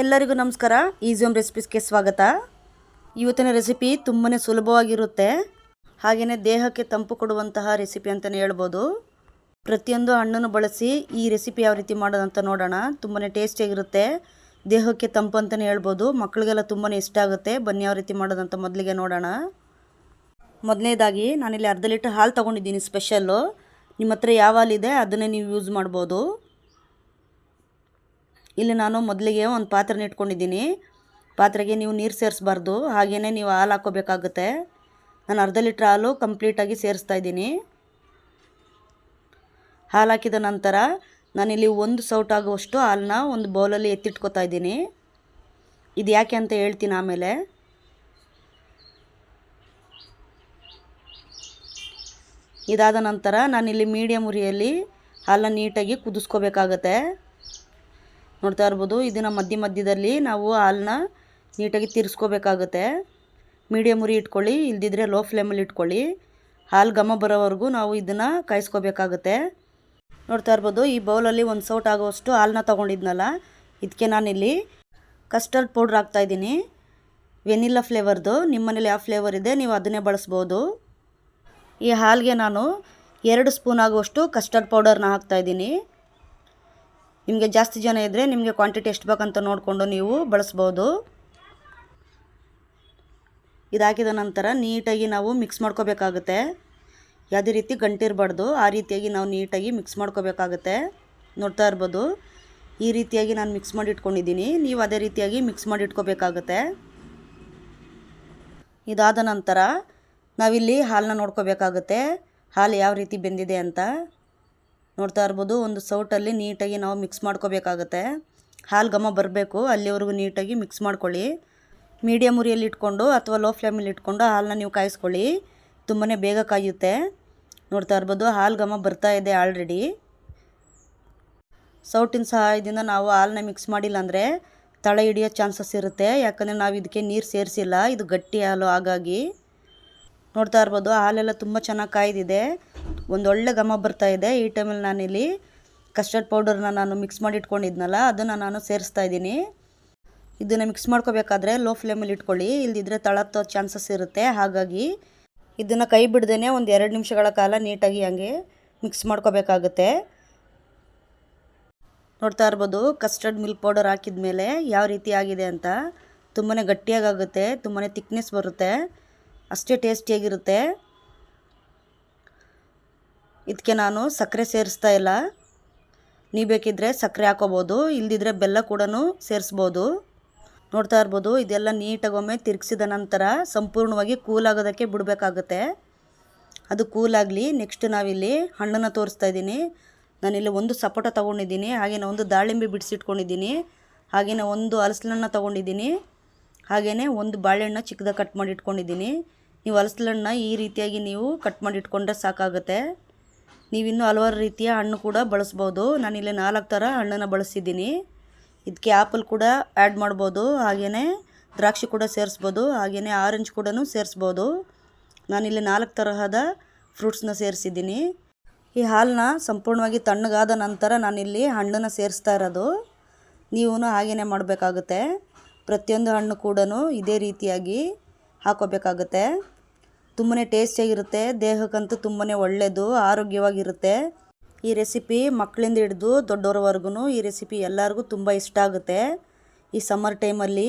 ಎಲ್ಲರಿಗೂ ನಮಸ್ಕಾರ. Easy home ರೆಸಿಪೀಸ್ಗೆ ಸ್ವಾಗತ. ಇವತ್ತಿನ ರೆಸಿಪಿ ತುಂಬಾ ಸುಲಭವಾಗಿರುತ್ತೆ. ಹಾಗೆಯೇ ದೇಹಕ್ಕೆ ತಂಪು ಕೊಡುವಂತಹ ರೆಸಿಪಿ ಅಂತಲೇ ಹೇಳ್ಬೋದು. ಪ್ರತಿಯೊಂದು ಹಣ್ಣನ್ನು ಬಳಸಿ ಈ ರೆಸಿಪಿ ಯಾವ ರೀತಿ ಮಾಡೋದಂತ ನೋಡೋಣ. ತುಂಬಾ ಟೇಸ್ಟಿಯಾಗಿರುತ್ತೆ ದೇಹಕ್ಕೆ ತಂಪು ಅಂತಲೇ ಹೇಳ್ಬೋದು. ಮಕ್ಕಳಿಗೆಲ್ಲ ತುಂಬಾ ಇಷ್ಟ ಆಗುತ್ತೆ. ಬನ್ನಿ ಯಾವ ರೀತಿ ಮಾಡೋದಂತ ಮೊದಲಿಗೆ ನೋಡೋಣ. ಮೊದಲನೇದಾಗಿ ನಾನಿಲ್ಲಿ ಅರ್ಧ ಲೀಟ್ರ್ ಹಾಲು ತೊಗೊಂಡಿದ್ದೀನಿ ಸ್ಪೆಷಲ್ಲು ನಿಮ್ಮ ಹತ್ರ ಯಾವ ಹಾಲಿದೆ ಅದನ್ನೇ ನೀವು ಯೂಸ್ ಮಾಡ್ಬೋದು. ಇಲ್ಲಿ ನಾನು ಮೊದಲಿಗೆ ಒಂದು ಪಾತ್ರೆನ ಇಟ್ಕೊಂಡಿದ್ದೀನಿ. ಪಾತ್ರೆಗೆ ನೀವು ನೀರು ಸೇರಿಸ್ಬಾರ್ದು. ಹಾಗೇ ನೀವು ಹಾಲು ಹಾಕೋಬೇಕಾಗುತ್ತೆ ನಾನು ಅರ್ಧ ಲೀಟ್ರ್ ಹಾಲು ಕಂಪ್ಲೀಟಾಗಿ ಸೇರಿಸ್ತಾ ಇದ್ದೀನಿ. ಹಾಲು ಹಾಕಿದ ನಂತರ ನಾನಿಲ್ಲಿ ಒಂದು ಸೌಟ್ ಆಗುವಷ್ಟು ಹಾಲನ್ನ ಒಂದು ಬೌಲಲ್ಲಿ ಎತ್ತಿಟ್ಕೊತಾ ಇದ್ದೀನಿ. ಇದು ಯಾಕೆ ಅಂತ ಹೇಳ್ತೀನಿ ಆಮೇಲೆ. ಇದಾದ ನಂತರ ನಾನಿಲ್ಲಿ ಮೀಡಿಯಮ್ ಉರಿಯಲ್ಲಿ ಹಾಲನ್ನ ನೀಟಾಗಿ ಕುದಿಸ್ಕೋಬೇಕಾಗತ್ತೆ. ನೋಡ್ತಾ ಇರ್ಬೋದು. ಇದನ್ನು ಮಧ್ಯ ಮಧ್ಯದಲ್ಲಿ ನಾವು ಹಾಲನ್ನ ನೀಟಾಗಿ ತಿರ್ಸ್ಕೋಬೇಕಾಗುತ್ತೆ. ಮೀಡಿಯಮ್ ಉರಿ ಇಟ್ಕೊಳ್ಳಿ, ಇಲ್ದಿದ್ರೆ ಲೋ ಫ್ಲೇಮಲ್ಲಿ ಇಟ್ಕೊಳ್ಳಿ. ಹಾಲು ಘಮ ಬರೋವರೆಗೂ ನಾವು ಇದನ್ನು ಕಾಯಿಸ್ಕೋಬೇಕಾಗುತ್ತೆ. ನೋಡ್ತಾ ಇರ್ಬೋದು, ಈ ಬೌಲಲ್ಲಿ ಒಂದು ಸೌಟ್ ಆಗೋವಷ್ಟು ಹಾಲನ್ನ ತೊಗೊಂಡಿದ್ನಲ್ಲ ಇದಕ್ಕೆ ನಾನಿಲ್ಲಿ ಕಸ್ಟರ್ಡ್ ಪೌಡ್ರ್ ಹಾಕ್ತಾಯಿದ್ದೀನಿ ವೆನಿಲ್ಲಾ ಫ್ಲೇವರ್ದು, ನಿಮ್ಮ ಮನೇಲಿ ಯಾವ ಫ್ಲೇವರ್ ಇದೆ ನೀವು ಅದನ್ನೇ ಬಳಸ್ಬೋದು. ಈ ಹಾಲಿಗೆ ನಾನು ಎರಡು ಸ್ಪೂನ್ ಆಗುವಷ್ಟು ಕಸ್ಟರ್ಡ್ ಪೌಡರ್ನ ಹಾಕ್ತಾಯಿದ್ದೀನಿ ನಿಮಗೆ ಜಾಸ್ತಿ ಜನ ಇದ್ದರೆ ನಿಮಗೆ ಕ್ವಾಂಟಿಟಿ ಎಷ್ಟು ಬೇಕಂತ ನೋಡಿಕೊಂಡು ನೀವು ಬಳಸ್ಬೋದು. ಇದಾಕಿದ ನಂತರ ನೀಟಾಗಿ ನಾವು ಮಿಕ್ಸ್ ಮಾಡ್ಕೋಬೇಕಾಗುತ್ತೆ. ಯಾವುದೇ ರೀತಿ ಗಂಟಿರಬಾರ್ದು, ಆ ರೀತಿಯಾಗಿ ನಾವು ನೀಟಾಗಿ ಮಿಕ್ಸ್ ಮಾಡ್ಕೋಬೇಕಾಗುತ್ತೆ. ನೋಡ್ತಾ ಇರ್ಬೋದು. ಈ ರೀತಿಯಾಗಿ ನಾನು ಮಿಕ್ಸ್ ಮಾಡಿ ಇಟ್ಕೊಂಡಿದ್ದೀನಿ ನೀವು ಅದೇ ರೀತಿಯಾಗಿ ಮಿಕ್ಸ್ ಮಾಡಿ ಇಟ್ಕೋಬೇಕಾಗುತ್ತೆ ಇದಾದ ನಂತರ ನಾವಿಲ್ಲಿ ಹಾಲನ್ನ ನೋಡ್ಕೋಬೇಕಾಗುತ್ತೆ. ಹಾಲು ಯಾವ ರೀತಿ ಬೆಂದಿದೆ ಅಂತ. ನೋಡ್ತಾ ಇರ್ಬೋದು, ಒಂದು ಸೌಟಲ್ಲಿ ನೀಟಾಗಿ ನಾವು ಮಿಕ್ಸ್ ಮಾಡ್ಕೋಬೇಕಾಗತ್ತೆ. ಹಾಲು ಘಮ ಬರಬೇಕು, ಅಲ್ಲಿವರೆಗೂ ನೀಟಾಗಿ ಮಿಕ್ಸ್ ಮಾಡ್ಕೊಳ್ಳಿ. ಮೀಡಿಯಮ್ ಉರಿಯಲ್ಲಿ ಇಟ್ಕೊಂಡು ಅಥವಾ ಲೋ ಫ್ಲೇಮಲ್ಲಿ ಇಟ್ಕೊಂಡು ಹಾಲನ್ನ ನೀವು ಕಾಯಿಸ್ಕೊಳ್ಳಿ. ತುಂಬಾ ಬೇಗ ಕಾಯುತ್ತೆ. ನೋಡ್ತಾ ಇರ್ಬೋದು, ಹಾಲು ಘಮ ಬರ್ತಾ ಇದೆ ಆಲ್ರೆಡಿ ಸೌಟಿನ ಸಹಾಯದಿಂದ ನಾವು ಹಾಲನ್ನ ಮಿಕ್ಸ್ ಮಾಡಿಲ್ಲ ಅಂದರೆ ತಳ ಹಿಡಿಯೋ ಚಾನ್ಸಸ್ ಇರುತ್ತೆ. ಯಾಕಂದರೆ ನಾವು ಇದಕ್ಕೆ ನೀರು ಸೇರಿಸಿಲ್ಲ, ಇದು ಗಟ್ಟಿ ಹಾಲು, ಹಾಗಾಗಿ. ನೋಡ್ತಾ ಇರ್ಬೋದು, ಹಾಲೆಲ್ಲ ತುಂಬ ಚೆನ್ನಾಗಿ ಕಾಯ್ದಿದೆ. ಒಂದು ಒಳ್ಳೆ ಘಮ ಬರ್ತಾ ಇದೆ. ಈ ಟೈಮಲ್ಲಿ ನಾನಿಲ್ಲಿ ಕಸ್ಟರ್ಡ್ ಪೌಡರ್ನ ನಾನು ಮಿಕ್ಸ್ ಮಾಡಿ ಇಟ್ಕೊಂಡಿದ್ನಲ್ಲ, ಅದನ್ನು ನಾನು ಸೇರಿಸ್ತಾ ಇದ್ದೀನಿ. ಇದನ್ನು ಮಿಕ್ಸ್ ಮಾಡ್ಕೋಬೇಕಾದ್ರೆ ಲೋ ಫ್ಲೇಮಲ್ಲಿ ಇಟ್ಕೊಳ್ಳಿ. ಇಲ್ದಿದ್ರೆ ತಳತ್ತೋ ಚಾನ್ಸಸ್ ಇರುತ್ತೆ. ಹಾಗಾಗಿ ಇದನ್ನು ಕೈ ಬಿಡ್ದೇ ಒಂದು ಎರಡು ನಿಮಿಷಗಳ ಕಾಲ ನೀಟಾಗಿ ಹಂಗೆ ಮಿಕ್ಸ್ ಮಾಡ್ಕೋಬೇಕಾಗುತ್ತೆ. ನೋಡ್ತಾ ಇರ್ಬೋದು ಕಸ್ಟರ್ಡ್ ಮಿಲ್ಕ್ ಪೌಡರ್ ಹಾಕಿದ ಮೇಲೆ ಯಾವ ರೀತಿ ಆಗಿದೆ ಅಂತ ತುಂಬಾ ಗಟ್ಟಿಯಾಗುತ್ತೆ ತುಂಬಾ ತಿಕ್ನೆಸ್ ಬರುತ್ತೆ, ಅಷ್ಟೇ ಟೇಸ್ಟಿಯಾಗಿರುತ್ತೆ ಇದಕ್ಕೆ ನಾನು ಸಕ್ಕರೆ ಸೇರಿಸ್ತಾ ಇಲ್ಲ. ನೀವು ಬೇಕಿದ್ದರೆ ಸಕ್ಕರೆ ಹಾಕೋಬೋದು, ಇಲ್ದಿದ್ರೆ ಬೆಲ್ಲ ಕೂಡ ಸೇರಿಸ್ಬೋದು. ನೋಡ್ತಾ ಇರ್ಬೋದು, ಇದೆಲ್ಲ ನೀಟಾಗಿ ಒಮ್ಮೆ ತಿರುಗಿಸಿದ ನಂತರ ಸಂಪೂರ್ಣವಾಗಿ ಕೂಲ್ ಆಗೋದಕ್ಕೆ ಬಿಡಬೇಕಾಗುತ್ತೆ. ಅದು ಕೂಲಾಗಲಿ ನೆಕ್ಸ್ಟ್ ನಾವಿಲ್ಲಿ ಹಣ್ಣನ್ನು ತೋರಿಸ್ತಾ ಇದ್ದೀನಿ. ನಾನಿಲ್ಲಿ ಒಂದು ಸಪೋಟ ತೊಗೊಂಡಿದ್ದೀನಿ ಹಾಗೆಯೇ ಒಂದು ದಾಳಿಂಬೆ ಬಿಡಿಸಿಟ್ಕೊಂಡಿದ್ದೀನಿ ಹಾಗೆಯೇ ಒಂದು ಹಲಸಲನ್ನ ತೊಗೊಂಡಿದ್ದೀನಿ ಹಾಗೆಯೇ ಒಂದು ಬಾಳೆಹಣ್ಣು ಚಿಕ್ಕದಾಗಿ ಕಟ್ ಮಾಡಿ ಇಟ್ಕೊಂಡಿದ್ದೀನಿ ನೀವು ಹಲಸಲಣ್ಣ ಈ ರೀತಿಯಾಗಿ ನೀವು ಕಟ್ ಮಾಡಿ ಇಟ್ಕೊಂಡ್ರೆ ಸಾಕಾಗುತ್ತೆ. ನೀವಿನ್ನೂ ಹಲವಾರು ರೀತಿಯ ಹಣ್ಣು ಕೂಡ ಬಳಸ್ಬೋದು. ನಾನಿಲ್ಲಿ ನಾಲ್ಕು ಥರ ಹಣ್ಣನ್ನು ಬಳಸಿದ್ದೀನಿ. ಇದಕ್ಕೆ ಆ್ಯಪಲ್ ಕೂಡ ಆ್ಯಡ್ ಮಾಡ್ಬೋದು ಹಾಗೆಯೇ ದ್ರಾಕ್ಷಿ ಕೂಡ ಸೇರಿಸ್ಬೋದು ಹಾಗೆಯೇ ಆರೆಂಜ್ ಕೂಡ ಸೇರಿಸ್ಬೋದು. ನಾನಿಲ್ಲಿ ನಾಲ್ಕು ತರಹದ ಫ್ರೂಟ್ಸ್ನ ಸೇರಿಸಿದ್ದೀನಿ. ಈ ಹಾಲನ್ನ ಸಂಪೂರ್ಣವಾಗಿ ತಣ್ಣಗಾದ ನಂತರ ನಾನಿಲ್ಲಿ ಹಣ್ಣನ್ನು ಸೇರಿಸ್ತಾ ಇರೋದು. ನೀವು ಹಾಗೆಯೇ ಮಾಡಬೇಕಾಗುತ್ತೆ. ಪ್ರತಿಯೊಂದು ಹಣ್ಣು ಕೂಡ ಇದೇ ರೀತಿಯಾಗಿ ಹಾಕೋಬೇಕಾಗುತ್ತೆ. ತುಂಬಾ ಟೇಸ್ಟಿಯಾಗಿರುತ್ತೆ. ದೇಹಕ್ಕಂತೂ ತುಂಬಾ ಒಳ್ಳೆಯದು ಆರೋಗ್ಯವಾಗಿರುತ್ತೆ. ಈ ರೆಸಿಪಿ ಮಕ್ಕಳಿಂದ ಹಿಡಿದು ದೊಡ್ಡವ್ರವರೆಗೂ ಈ ರೆಸಿಪಿ ಎಲ್ಲರಿಗೂ ತುಂಬ ಇಷ್ಟ ಆಗುತ್ತೆ. ಈ ಸಮ್ಮರ್ ಟೈಮಲ್ಲಿ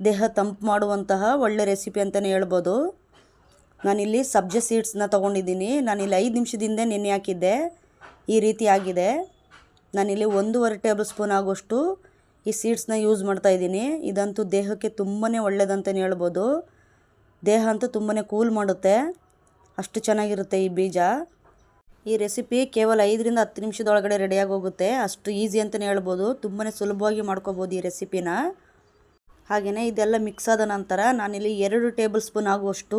ದೇಹ ತಂಪು ಮಾಡುವಂತಹ ಒಳ್ಳೆ ರೆಸಿಪಿ ಅಂತಲೇ ಹೇಳ್ಬೋದು. ನಾನಿಲ್ಲಿ ಸಬ್ಜೆ ಸೀಡ್ಸ್ನ ತೊಗೊಂಡಿದ್ದೀನಿ. ನಾನಿಲ್ಲಿ ಐದು ನಿಮಿಷದಿಂದ ನೆನೆ ಹಾಕಿದ್ದೆ. ಈ ರೀತಿ ಆಗಿದೆ. ನಾನಿಲ್ಲಿ ಒಂದೂವರೆ ಟೇಬಲ್ ಸ್ಪೂನ್ ಆಗೋಷ್ಟು ಈ ಸೀಡ್ಸ್ನ ಯೂಸ್ ಮಾಡ್ತಾಯಿದ್ದೀನಿ ಇದಂತೂ ದೇಹಕ್ಕೆ ತುಂಬಾ ಒಳ್ಳೆಯದಂತಲೇ ಹೇಳ್ಬೋದು. ದೇಹ ಅಂತೂ ತುಂಬಾ ಕೂಲ್ ಮಾಡುತ್ತೆ. ಅಷ್ಟು ಚೆನ್ನಾಗಿರುತ್ತೆ ಈ ಬೀಜ. ಈ ರೆಸಿಪಿ ಕೇವಲ ಐದರಿಂದ ಹತ್ತು ನಿಮಿಷದೊಳಗಡೆ ರೆಡಿಯಾಗಿ ಹೋಗುತ್ತೆ. ಅಷ್ಟು ಈಸಿ ಅಂತಲೇ ಹೇಳ್ಬೋದು. ತುಂಬಾ ಸುಲಭವಾಗಿ ಮಾಡ್ಕೋಬೋದು ಈ ರೆಸಿಪಿನ ಹಾಗೆಯೇ ಇದೆಲ್ಲ ಮಿಕ್ಸ್ ಆದ ನಂತರ ನಾನಿಲ್ಲಿ ಎರಡು ಟೇಬಲ್ ಸ್ಪೂನ್ ಆಗುವಷ್ಟು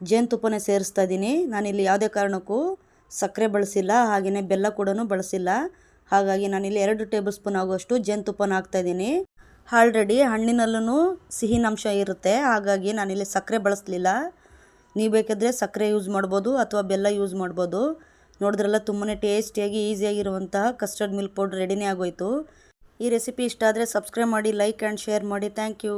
ಜೇನುತುಪ್ಪನೇ ಸೇರಿಸ್ತಾ ಇದ್ದೀನಿ. ನಾನಿಲ್ಲಿ ಯಾವುದೇ ಕಾರಣಕ್ಕೂ ಸಕ್ಕರೆ ಬಳಸಿಲ್ಲ. ಹಾಗೆಯೇ ಬೆಲ್ಲ ಕೂಡ ಬಳಸಿಲ್ಲ. ಹಾಗಾಗಿ ನಾನಿಲ್ಲಿ ಎರಡು ಟೇಬಲ್ ಸ್ಪೂನ್ ಆಗುವಷ್ಟು ಜೇನುತುಪ್ಪನ ಹಾಕ್ತಾಯಿದ್ದೀನಿ ಆಲ್ರೆಡಿ ಹಣ್ಣಿನಲ್ಲೂ ಸಿಹಿನಂಶ ಇರುತ್ತೆ. ಹಾಗಾಗಿ ನಾನಿಲ್ಲಿ ಸಕ್ಕರೆ ಬಳಸಲಿಲ್ಲ. ನೀವು ಬೇಕಿದ್ರೆ ಸಕ್ಕರೆ ಯೂಸ್ ಮಾಡ್ಬೋದು ಅಥವಾ ಬೆಲ್ಲ ಯೂಸ್ ಮಾಡ್ಬೋದು. ನೋಡಿದ್ರಲ್ಲ ತುಂಬಾ ಟೇಸ್ಟಿಯಾಗಿ, ಈಸಿಯಾಗಿರುವಂತಹ ಕಸ್ಟರ್ಡ್ ಮಿಲ್ಕ್ ಪೌಡ್ರ್ ರೆಡಿನೇ ಆಗೋಯಿತು. ಈ ರೆಸಿಪಿ ಇಷ್ಟ ಆದರೆ ಸಬ್ಸ್ಕ್ರೈಬ್ ಮಾಡಿ, ಲೈಕ್ ಆ್ಯಂಡ್ ಶೇರ್ ಮಾಡಿ. Thank you.